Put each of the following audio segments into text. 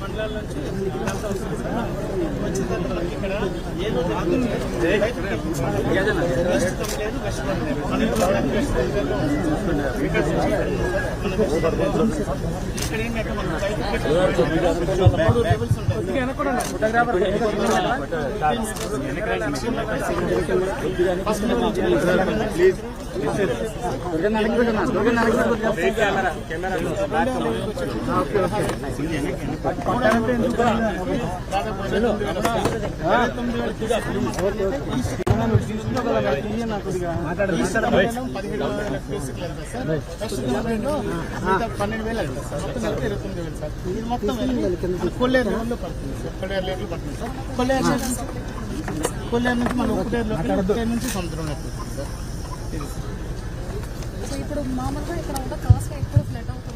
మండలాల నుంచి వస్తుంది సార్. వచ్చిన తర్వాత ఇక్కడ ఏదో ప్రస్తుతం లేదు, లేదు. ఇక్కడ ఏంటంటే మనం ఉంటాయి. పన్నెండు వేలు అవుతుంది సార్ మొత్తం ఇరవై తొమ్మిది వేలు సార్ ఇది మొత్తం కొల్లేరు పడుతుంది సార్ కొల్లేరు పడుతుంది సార్ కొల్లేరు నుంచి కొల్లేరు నుంచి మన నుంచి సముద్రం సార్ ఇప్పుడు మామూలుగా ఇక్కడ ఉన్న కాస్ట్ ఎక్కువ ఫ్లడ్ అవుతుంది?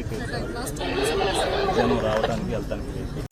బ్రేక్ లాస్ట్ జనం రావడానికి వెళ్తానికి